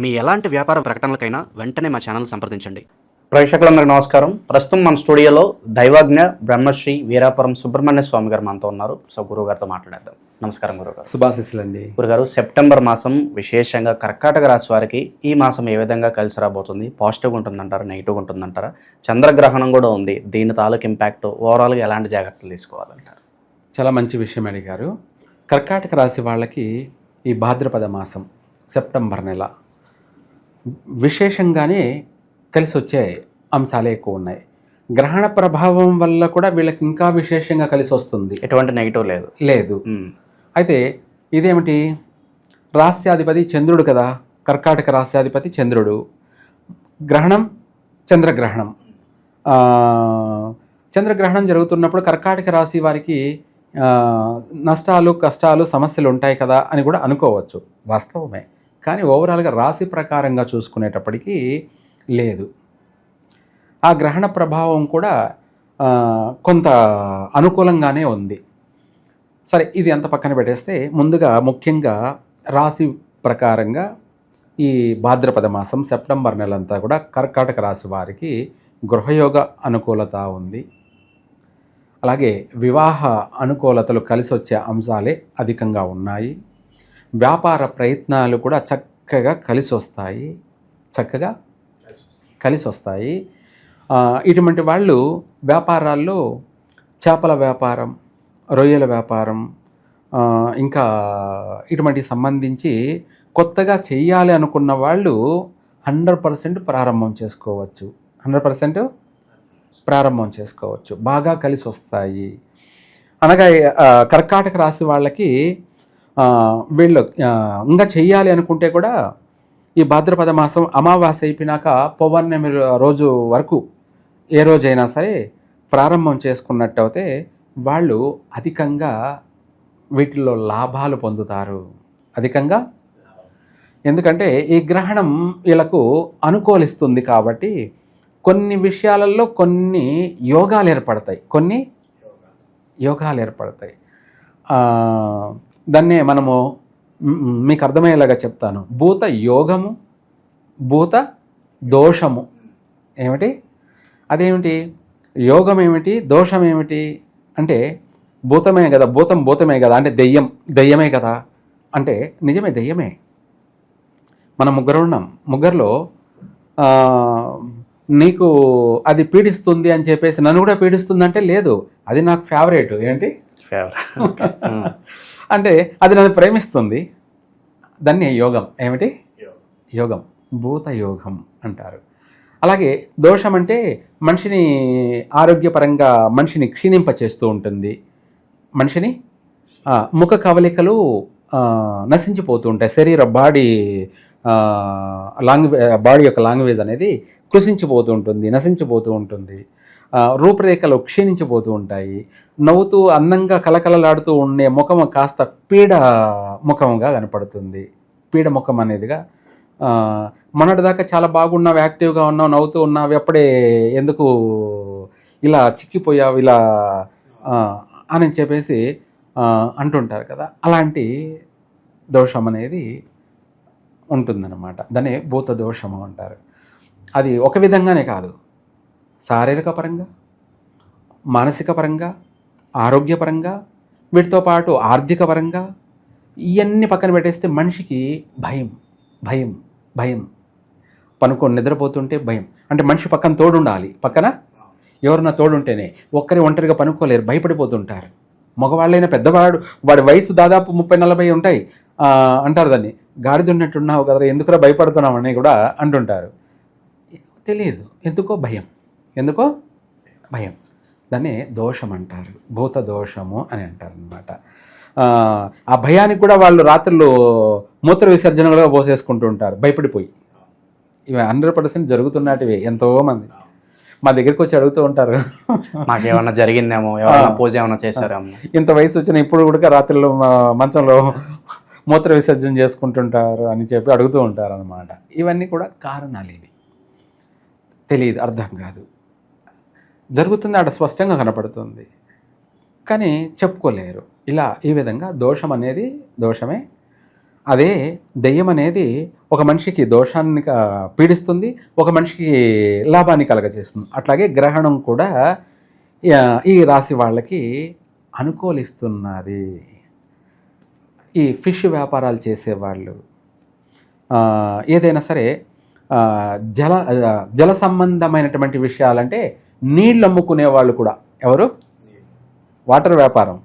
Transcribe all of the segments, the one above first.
మీ ఎలాంటి వ్యాపార ప్రకటనలకైనా వెంటనే మా ఛానల్ సంప్రదించండి. ప్రేక్షకులందరికీ నమస్కారం. ప్రస్తుతం మన స్టూడియోలో దైవజ్ఞ బ్రహ్మశ్రీ వీరాపురం సుబ్రహ్మణ్య స్వామి గారు మనతో ఉన్నారు. సో గురువు గారితో మాట్లాడేద్దాం. నమస్కారం గురుగారు శుభాశిస్సులండి. గురుగారు సెప్టెంబర్ మాసం విశేషంగా కర్కాటక రాశి వారికి ఈ మాసం ఏ విధంగా కలిసి రాబోతుంది? పాజిటివ్గా ఉంటుందంటారా? నెగిటివ్గా ఉంటుందంటారా? చంద్రగ్రహణం కూడా ఉంది. దీని తాలూకు ఇంపాక్ట్ ఓవరాల్గా ఎలాంటి జాగ్రత్తలు తీసుకోవాలంటారు? చాలా మంచి విషయం అడిగారు. కర్కాటక రాశి వాళ్ళకి ఈ భాద్రపద మాసం సెప్టెంబర్ నెల విశేషంగానే కలిసి వచ్చే అంశాలే ఎక్కువ ఉన్నాయి గ్రహణ ప్రభావం వల్ల కూడా వీళ్ళకి ఇంకా విశేషంగా కలిసి వస్తుంది ఎటువంటి నెగిటివ్ లేదు. లేదు. అయితే ఇదేమిటి? రాస్యాధిపతి చంద్రుడు కదా. కర్కాటక రాస్యాధిపతి చంద్రుడు. గ్రహణం చంద్రగ్రహణం. చంద్రగ్రహణం జరుగుతున్నప్పుడు కర్కాటక రాశి వారికి నష్టాలు కష్టాలు సమస్యలు ఉంటాయి కదా అని కూడా అనుకోవచ్చు. వాస్తవమే. కానీ ఓవరాల్గా రాశి ప్రకారంగా చూసుకునేటప్పటికీ లేదు. ఆ గ్రహణ ప్రభావం కూడా కొంత అనుకూలంగానే ఉంది. సరే ఇది అంత పక్కన పెట్టేస్తే ముందుగా ముఖ్యంగా రాశి ప్రకారంగా ఈ భాద్రపద మాసం సెప్టెంబర్ నెలంతా కూడా కర్కాటక రాశి వారికి గృహయోగ అనుకూలత ఉంది. అలాగే వివాహ అనుకూలతలు కలిసి వచ్చే అంశాలే అధికంగా ఉన్నాయి. వ్యాపార ప్రయత్నాలు కూడా చక్కగా కలిసి వస్తాయి. చక్కగా కలిసి వస్తాయి. ఇటువంటి వాళ్ళు వ్యాపారాల్లో చేపల వ్యాపారం రొయ్యల వ్యాపారం ఇంకా ఇటువంటి సంబంధించి కొత్తగా చేయాలి అనుకున్న వాళ్ళు హండ్రెడ్ పర్సెంట్ ప్రారంభం చేసుకోవచ్చు. హండ్రెడ్ పర్సెంట్ ప్రారంభం చేసుకోవచ్చు. బాగా కలిసి వస్తాయి. అనగా కర్కాటక రాశి వాళ్ళకి వీళ్ళు ఇంకా చెయ్యాలి అనుకుంటే కూడా ఈ భాద్రపద మాసం అమావాస్య అయిపోయినాక పౌర్ణమి రోజు వరకు ఏ రోజైనా సరే ప్రారంభం చేసుకున్నట్టయితే వాళ్ళు అధికంగా వీటిల్లో లాభాలు పొందుతారు. అధికంగా. ఎందుకంటే ఈ గ్రహణం వీళ్ళకు అనుకూలిస్తుంది కాబట్టి కొన్ని విషయాలలో కొన్ని యోగాలు ఏర్పడతాయి. కొన్ని యోగాలు ఏర్పడతాయి. దాన్నే మనము మీకు అర్థమయ్యేలాగా చెప్తాను. భూత యోగము భూత దోషము. ఏమిటి? అదేమిటి? యోగం ఏమిటి దోషం ఏమిటి అంటే భూతమే కదా భూతం భూతమే కదా అంటే దెయ్యం దెయ్యమే కదా. అంటే నిజమే దెయ్యమే. మన ముగ్గురు ఉన్నాం. ముగ్గురులో నీకు అది పీడిస్తుంది అని చెప్పేసి నన్ను కూడా పీడిస్తుంది అంటే లేదు. అది నాకు ఫేవరెట్ ఏంటి? ఫేవరెట్ అంటే అది నన్ను ప్రేమిస్తుంది. దాన్ని యోగం. ఏమిటి? యోగం. భూత యోగం అంటారు. అలాగే దోషం అంటే మనిషిని ఆరోగ్యపరంగా మనిషిని క్షీణింప చేస్తూ ఉంటుంది. మనిషిని ముఖ కవలికలు నశించిపోతూ ఉంటాయి. శరీర బాడీ లాంగ్వే బాడీ యొక్క లాంగ్వేజ్ అనేది కృషించిపోతూ ఉంటుంది నశించిపోతూ ఉంటుంది. రూపురేఖలు క్షీణించిపోతూ ఉంటాయి. నవ్వుతూ అందంగా కలకలలాడుతూ ఉండే ముఖం కాస్త పీడ ముఖంగా కనపడుతుంది. పీడ ముఖం అనేదిగా మొన్నటిదాకా చాలా బాగున్నావు యాక్టివ్గా ఉన్నావు నవ్వుతూ ఉన్నావు ఎప్పుడే ఎందుకు ఇలా చిక్కిపోయావు ఇలా అని చెప్పేసి అంటుంటారు కదా. అలాంటి దోషం అనేది ఉంటుందన్నమాట. దాన్ని భూత దోషము అంటారు. అది ఒక విధంగానే కాదు. శారీరక పరంగా మానసిక పరంగా ఆరోగ్యపరంగా వీటితో పాటు ఆర్థిక పరంగా ఇవన్నీ పక్కన పెట్టేస్తే మనిషికి భయం భయం భయం. పనుకొని నిద్రపోతుంటే భయం. అంటే మనిషి పక్కన తోడు ఉండాలి పక్కన? ఎవరన్నా తోడుంటేనే. ఒక్కరి ఒంటరిగా పనుకోలేరు భయపడిపోతుంటారు. మగవాళ్ళైనా పెద్దవాడు వాడి వయసు దాదాపు ముప్పై నలభై ఉంటాయి. అంటారు దాన్ని. గాడిద ఉన్నట్టున్నావు కదా ఎందుకురా భయపడుతున్నావు అని కూడా అంటుంటారు. తెలియదు. ఎందుకో భయం. ఎందుకో? భయం. దాన్ని దోషం అంటారు. భూత దోషము అని అంటారు అనమాట ఆ భయానికి కూడా వాళ్ళు రాత్రులు మూత్ర విసర్జన కూడా పోసేసుకుంటూ ఉంటారు. భయపడిపోయి. ఇవి హండ్రెడ్ పర్సెంట్ జరుగుతున్నటివి ఎంతో మంది. మా దగ్గరికి వచ్చి అడుగుతూ ఉంటారు. మాకేమన్నా జరిగిందేమో? ఎవరైనా పూజ ఏమైనా చేశారేమో ఇంత వయసు వచ్చిన ఇప్పుడు కూడా రాత్రులు మంచంలో మూత్ర విసర్జన చేసుకుంటుంటారు అని చెప్పి అడుగుతూ ఉంటారు అనమాట ఇవన్నీ కూడా కారణాలు ఇవి తెలియదు అర్థం కాదు. జరుగుతుంది. అక్కడ స్పష్టంగా కనపడుతుంది. కానీ చెప్పుకోలేరు. ఇలా ఈ విధంగా దోషం అనేది దోషమే. అదే దెయ్యం అనేది ఒక మనిషికి దోషాన్ని పీడిస్తుంది ఒక మనిషికి లాభాన్ని కలగజేస్తుంది. అట్లాగే గ్రహణం కూడా ఈ రాశి వాళ్ళకి అనుకూలిస్తున్నది. ఈ ఫిష్ వ్యాపారాలు చేసేవాళ్ళు ఏదైనా సరే జల జల సంబంధమైనటువంటి విషయాలంటే నీళ్ళు అమ్ముకునే వాళ్ళు కూడా. ఎవరు? వాటర్ వ్యాపారం.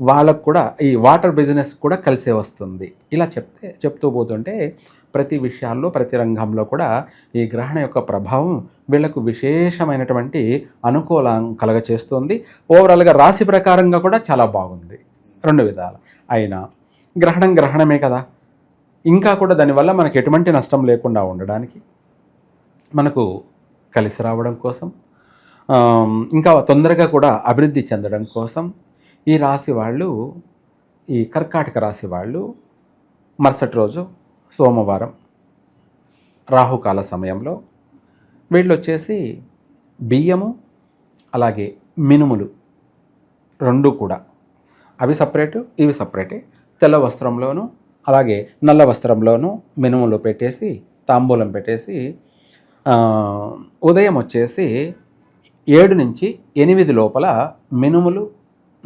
వాళ్ళకు కూడా ఈ వాటర్ బిజినెస్ కూడా కలిసే వస్తుంది. ఇలా చెప్తే చెప్తూ పోతుంటే ప్రతి విషయాల్లో ప్రతి రంగంలో కూడా ఈ గ్రహణ యొక్క ప్రభావం వీళ్ళకు విశేషమైనటువంటి అనుకూలం కలగచేస్తుంది. ఓవరాల్గా రాశి ప్రకారంగా కూడా చాలా బాగుంది. రెండు విధాలు. అయినా గ్రహణం గ్రహణమే కదా. ఇంకా కూడా దానివల్ల మనకు ఎటువంటి నష్టం లేకుండా ఉండడానికి మనకు కలిసి రావడం కోసం ఇంకా తొందరగా కూడా అభివృద్ధి చెందడం కోసం ఈ రాశి వాళ్ళు ఈ కర్కాటక రాశి వాళ్ళు మరుసటి రోజు సోమవారం రాహుకాల సమయంలో వీళ్ళు వచ్చేసి బియ్యము అలాగే మినుములు రెండు కూడా. అవి సపరేటు ఇవి సపరేటే. తెల్ల వస్త్రంలోను అలాగే నల్ల వస్త్రంలోను మినుములు పెట్టేసి తాంబూలం పెట్టేసి ఉదయం వచ్చేసి ఏడు నుంచి ఎనిమిది లోపల మినుములు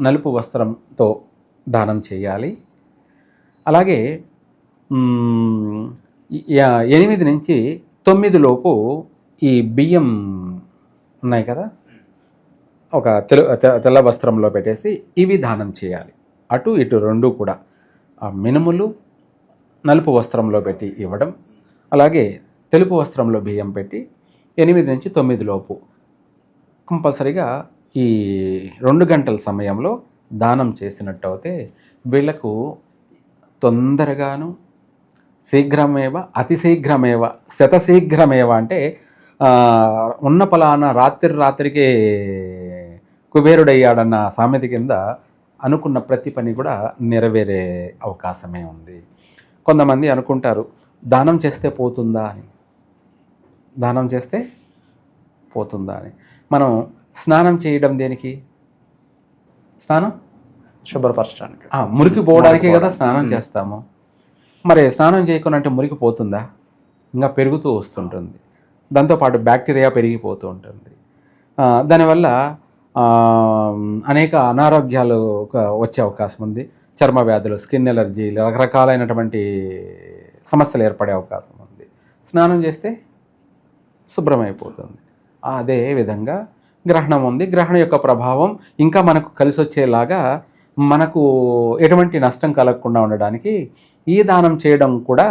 నలుపు వస్త్రంతో దానం చేయాలి. అలాగే ఎనిమిది నుంచి తొమ్మిది లోపు ఈ బియ్యం ఉన్నాయి కదా? ఒక తెలు తె- తెల్ల వస్త్రంలో పెట్టేసి ఇవి దానం చేయాలి. అటు ఇటు రెండు కూడా. ఆ మినుములు నలుపు వస్త్రంలో పెట్టి ఇవ్వడం అలాగే తెలుపు వస్త్రంలో బియ్యం పెట్టి ఎనిమిది నుంచి తొమ్మిది లోపు కంపల్సరిగా ఈ రెండు గంటల సమయంలో దానం చేసినట్టు అయితే వీళ్ళకు తొందరగాను శీఘ్రమేవ అతిశీఘ్రమేవ శతశీఘ్రమేవ అంటే ఉన్న పలానా రాత్రి రాత్రికే కుబేరుడయ్యాడన్న సామెత కింద అనుకున్న ప్రతి పని కూడా నెరవేరే అవకాశమే ఉంది. కొంతమంది అనుకుంటారు దానం చేస్తే పోతుందా అని. దానం చేస్తే పోతుందా అని. మనం స్నానం చేయడం దేనికి? స్నానం? శుభ్రపరచడానికి. మురికి పోవడానికే కదా స్నానం చేస్తాము. మరి స్నానం చేయకుండా అంటే మురికి పోతుందా ఇంకా పెరుగుతూ వస్తుంటుంది. దాంతోపాటు బ్యాక్టీరియా పెరిగిపోతూ ఉంటుంది. దానివల్ల అనేక అనారోగ్యాలు వచ్చే అవకాశం ఉంది. చర్మ వ్యాధులు స్కిన్ ఎలర్జీ రకరకాలైనటువంటి సమస్యలు ఏర్పడే అవకాశం ఉంది. స్నానం చేస్తే శుభ్రమైపోతుంది. అదే విధంగా గ్రహణం ఉంది. గ్రహణం యొక్క ప్రభావం ఇంకా మనకు కలిసి వచ్చేలాగా మనకు ఎటువంటి నష్టం కలగకుండా ఉండడానికి ఈ దానం చేయడం కూడా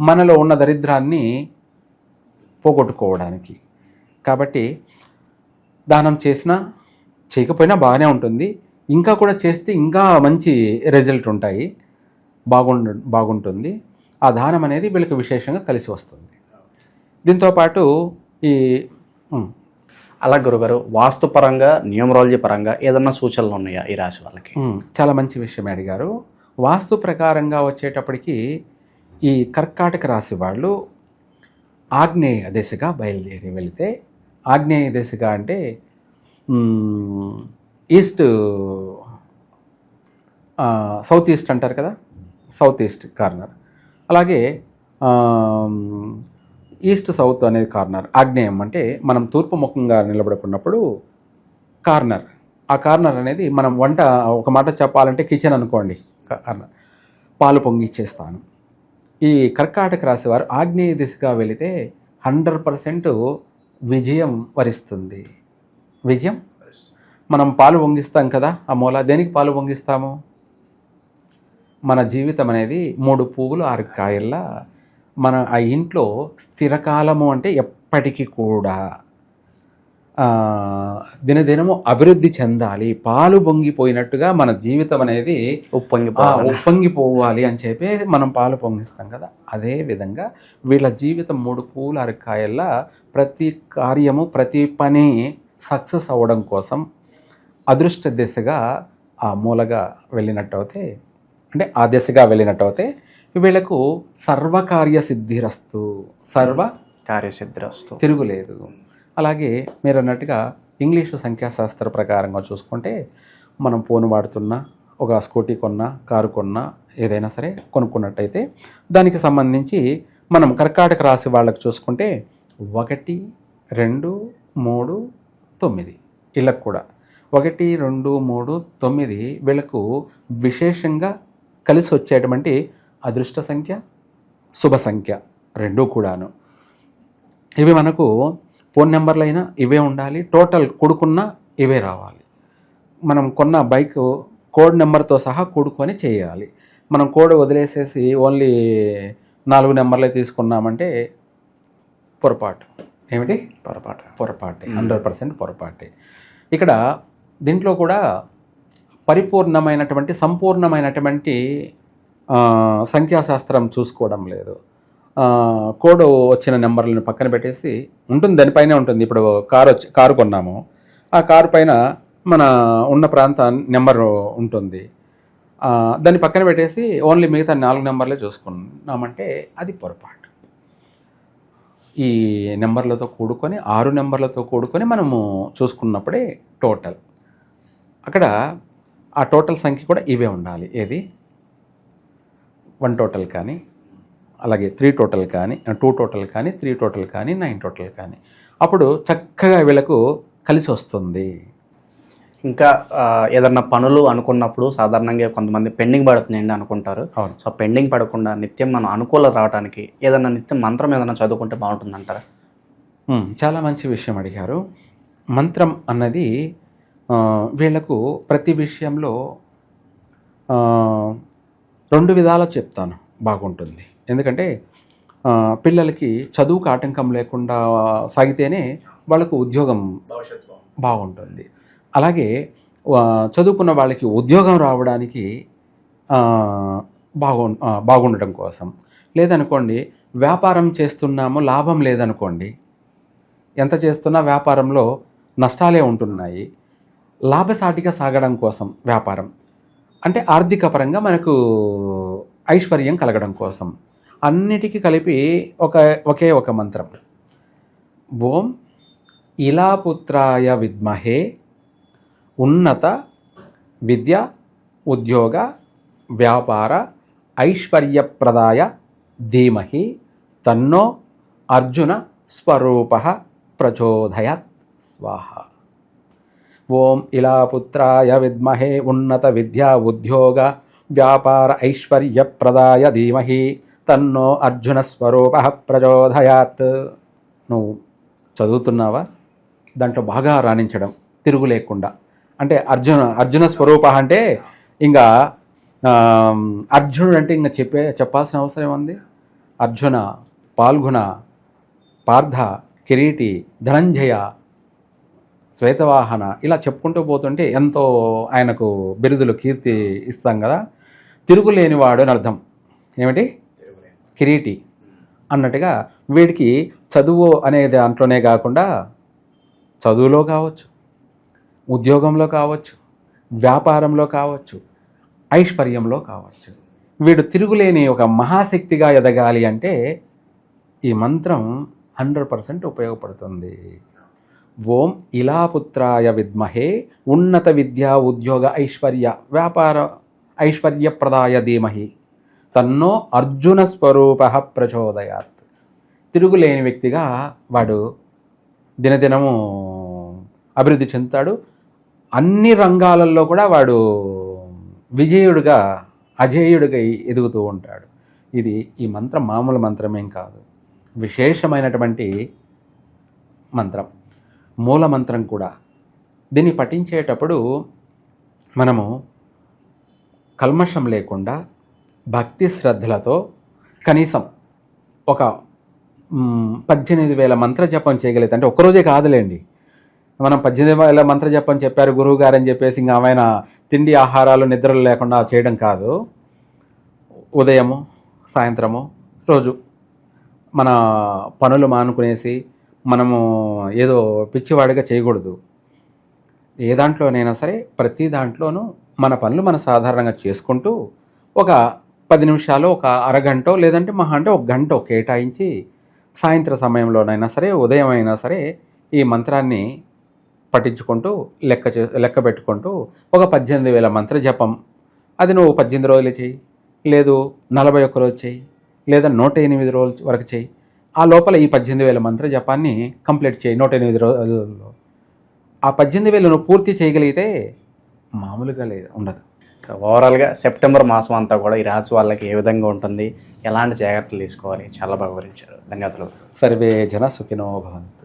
మనలో ఉన్న దరిద్రాన్ని పోగొట్టుకోవడానికి. కాబట్టి దానం చేసినా చేయకపోయినా బాగానే ఉంటుంది. ఇంకా కూడా చేస్తే ఇంకా మంచి రిజల్ట్ ఉంటాయి. బాగుండు బాగుంటుంది. ఆ దానం అనేది వీళ్ళకి విశేషంగా కలిసి వస్తుంది. దీంతోపాటు ఈ అలా గురుగారు వాస్తు పరంగా న్యూమరాలజీ పరంగా ఏదన్నా సూచనలు ఉన్నాయా ఈ రాశి వాళ్ళకి? చాలా మంచి విషయం అడిగారు. వాస్తు ప్రకారంగా వచ్చేటప్పటికి ఈ కర్కాటక రాశి వాళ్ళు ఆగ్నేయ దిశగా బయలుదేరి వెళితే ఆగ్నేయ దిశగా అంటే ఈస్ట్ సౌత్ ఈస్ట్ అంటారు కదా? South east corner. అలాగే ఈస్ట్ సౌత్ అనేది కార్నర్. ఆగ్నేయం అంటే మనం తూర్పు ముఖంగా నిలబడుకున్నప్పుడు కార్నర్. ఆ కార్నర్ అనేది మనం వంట ఒక మాట చెప్పాలంటే కిచెన్ అనుకోండి. కార్నర్. పాలు పొంగిచ్చేస్తాను. ఈ కర్కాటక రాశి వారు ఆగ్నేయ దిశగా వెళితే హండ్రెడ్ పర్సెంట్ విజయం వరిస్తుంది. విజయం? మనం పాలు పొంగిస్తాం కదా ఆ మూల దేనికి పాలు పొంగిస్తాము? మన జీవితం అనేది మూడు పువ్వులు ఆరు కాయల్లా మన ఆ ఇంట్లో స్థిరకాలము అంటే ఎప్పటికీ కూడా దినదినము అభివృద్ధి చెందాలి పాలు పొంగిపోయినట్టుగా మన జీవితం అనేది ఉప్పొంగిపోవాలి. ఉప్పొంగిపోవాలి అని చెప్పి మనం పాలు పొంగిస్తాం కదా. అదే విధంగా వీళ్ళ జీవితం మూడు పూల అరకాయల్లా ప్రతి కార్యము ప్రతి పని సక్సెస్ అవ్వడం కోసం అదృష్ట దిశగా ఆ మూలగా వెళ్ళినట్టు అయితే అంటే ఆ దిశగా వెళ్ళినట్టు అయితే వీళ్ళకు సర్వకార్య సిద్ధిరస్తు సర్వ కార్యసిద్ధిరస్తు. తిరుగులేదు. అలాగే మీరు అన్నట్టుగా ఇంగ్లీషు సంఖ్యాశాస్త్ర ప్రకారంగా చూసుకుంటే మనం ఫోన్ వాడుతున్నా ఒక స్కూటీ కొన్నా కారు కొన్నా ఏదైనా సరే కొనుక్కున్నట్టయితే దానికి సంబంధించి మనం కర్కాటక రాశి వాళ్ళకి చూసుకుంటే ఒకటి రెండు మూడు తొమ్మిది వీళ్ళకు కూడా. ఒకటి రెండు మూడు తొమ్మిది వీళ్ళకు విశేషంగా కలిసి వచ్చేటువంటి అదృష్ట సంఖ్య శుభ సంఖ్య రెండూ కూడాను. ఇవి మనకు ఫోన్ నెంబర్లు అయినా ఇవే ఉండాలి టోటల్ కూడుకున్న ఇవే రావాలి. మనం కొన్న బైక్ కోడ్ నెంబర్తో సహా కూడుకొని చేయాలి. మనం కోడ్ వదిలేసేసి ఓన్లీ నాలుగు నెంబర్లే తీసుకున్నామంటే పొరపాటు. ఏమిటి? పొరపాటు. పొరపాటే. హండ్రెడ్ పర్సెంట్ పొరపాటే. ఇక్కడ దీంట్లో కూడా పరిపూర్ణమైనటువంటి సంపూర్ణమైనటువంటి సంఖ్యాశాస్త్రం చూసుకోవడం లేదు. కోడ్ వచ్చిన నెంబర్లను పక్కన పెట్టేసి ఉంటుంది దానిపైనే ఉంటుంది. ఇప్పుడు కారు వచ్చి కారు కొన్నాము. ఆ కారు పైన మన ఉన్న ప్రాంత నెంబర్ ఉంటుంది. దాన్ని పక్కన పెట్టేసి ఓన్లీ మిగతా నాలుగు నెంబర్లే చూసుకున్నామంటే అది పొరపాటు. ఈ నెంబర్లతో కూడుకొని ఆరు నెంబర్లతో కూడుకొని మనము చూసుకున్నప్పుడే టోటల్. అక్కడ ఆ టోటల్ సంఖ్య కూడా ఇవే ఉండాలి. ఏది? వన్ టోటల్ కానీ అలాగే త్రీ టోటల్ కానీ టూ టోటల్ కానీ త్రీ టోటల్ కానీ నైన్ టోటల్ కానీ. అప్పుడు చక్కగా వీళ్ళకు కలిసి వస్తుంది. ఇంకా ఏదన్నా పనులు అనుకున్నప్పుడు సాధారణంగా కొంతమంది పెండింగ్ పడుతున్నాయండి అనుకుంటారు. సో పెండింగ్ పడకుండా నిత్యం మనం అనుకూల రావడానికి ఏదన్నా నిత్యం మంత్రం ఏదైనా చదువుకుంటే బాగుంటుందంటారా? ఉమ్, చాలా మంచి విషయం అడిగారు. మంత్రం అన్నది ఆ, వీళ్ళకు ప్రతి విషయంలో రెండు విధాలా చెప్తాను. బాగుంటుంది. ఎందుకంటే పిల్లలకి చదువుకు ఆటంకం లేకుండా సాగితేనే వాళ్ళకు ఉద్యోగం బాగుంటుంది. అలాగే చదువుకున్న వాళ్ళకి ఉద్యోగం రావడానికి బాగు బాగుండటం కోసం. లేదనుకోండి వ్యాపారం చేస్తున్నాము లాభం లేదనుకోండి ఎంత చేస్తున్నా వ్యాపారంలో నష్టాలే ఉంటున్నాయి. లాభసాటిగా సాగడం కోసం వ్యాపారం. అంటే ఆర్థిక పరంగా మనకు ఐశ్వర్యం కలగడం కోసం అన్నిటికీ కలిపి ఒక ఒకే ఒక మంత్రం. ఓం ఇలాపుత్రాయ విద్మహే ఉన్నత విద్య ఉద్యోగ వ్యాపార ఐశ్వర్యప్రదాయ ధీమహి తన్నో అర్జున స్వరూప ప్రచోదయాత్. స్వాహ. ఓం ఇలాపుత్రాయ విద్మహే ఉన్నత విద్యా ఉద్యోగ వ్యాపార ఐశ్వర్యప్రదాయ ధీమహి. తన్నో అర్జున స్వరూప ప్రచోదయాత్. నువ్వు చదువుతున్నావా? దాంట్లో బాగా రాణించడం తిరుగు లేకుండా. అంటే అర్జున అర్జున స్వరూప అంటే ఇంకా అర్జునుడు అంటే ఇంకా చెప్పే చెప్పాల్సిన అవసరం ఉంది. అర్జున పాల్గొన పార్థ కిరీటి ధనంజయ శ్వేతవాహన ఇలా చెప్పుకుంటూ పోతుంటే ఎంతో ఆయనకు బిరుదులు కీర్తి ఇస్తాం కదా. తిరుగులేనివాడు అని అర్థం. ఏమిటి? కిరీటి. అన్నట్టుగా వీడికి చదువు అనే దాంట్లోనే కాకుండా చదువులో కావచ్చు ఉద్యోగంలో కావచ్చు వ్యాపారంలో కావచ్చు ఐశ్వర్యంలో కావచ్చు. వీడు తిరుగులేని ఒక మహాశక్తిగా ఎదగాలి అంటే ఈ మంత్రం హండ్రెడ్ పర్సెంట్ ఉపయోగపడుతుంది. ఓం ఇలాపుత్రాయ విద్మహే ఉన్నత విద్యా ఉద్యోగ ఐశ్వర్య వ్యాపార ఐశ్వర్యప్రదాయ ధీమహి. తన్నో అర్జున స్వరూప ప్రచోదయాత్. తిరుగులేని వ్యక్తిగా వాడు దినదినము అభివృద్ధి చెందుతాడు. అన్ని రంగాలలో కూడా వాడు విజయుడుగా అజేయుడిగా ఎదుగుతూ ఉంటాడు. ఇది ఈ మంత్రం మామూలు మంత్రమేం కాదు. విశేషమైనటువంటి మంత్రం. మూల మంత్రం కూడా. దీన్ని పఠించేటప్పుడు మనము కల్మషం లేకుండా భక్తి శ్రద్ధలతో కనీసం ఒక పద్దెనిమిది వేల మంత్ర జపం చేయగలిగితే అంటే ఒకరోజే కాదులేండి. మనం పద్దెనిమిది వేల మంత్ర జపం చెప్పారు గురువు గారు అని చెప్పేసి ఇంకా ఆయన తిండి ఆహారాలు నిద్రలు లేకుండా చేయడం కాదు. ఉదయము సాయంత్రము రోజు మన పనులు మానుకునేసి మనము ఏదో పిచ్చివాడిగా చేయకూడదు. ఏ దాంట్లోనైనా సరే ప్రతి దాంట్లోనూ మన పనులు మనం సాధారణంగా చేసుకుంటూ ఒక పది నిమిషాలు ఒక అరగంట లేదంటే మహా అంటే ఒక గంట కేటాయించి సాయంత్ర సమయంలోనైనా సరే ఉదయం అయినా సరే ఈ మంత్రాన్ని పఠించుకుంటూ లెక్క చే లెక్క పెట్టుకుంటూ ఒక పద్దెనిమిది వేల మంత్ర జపం. అది నువ్వు పద్దెనిమిది రోజులు చెయ్యి లేదు నలభై ఒక్క రోజు చేయి లేదా నూట ఎనిమిది రోజుల వరకు చేయి. ఆ లోపల ఈ పద్దెనిమిది వేల మంత్ర జపాన్ని కంప్లీట్ చేయి నూట ఎనిమిది రోజుల్లో ఆ పద్దెనిమిది వేలు నువ్వు పూర్తి చేయగలిగితే మామూలుగా లేదు ఉండదు. సో ఓవరాల్గా సెప్టెంబర్ మాసం అంతా కూడా ఈ రాశి వాళ్ళకి ఏ విధంగా ఉంటుంది ఎలాంటి జాగ్రత్తలు తీసుకోవాలి చాలా బాగా వివరించారు. ధన్యవాదాలు. సర్వే జన సుఖినో భవంతు.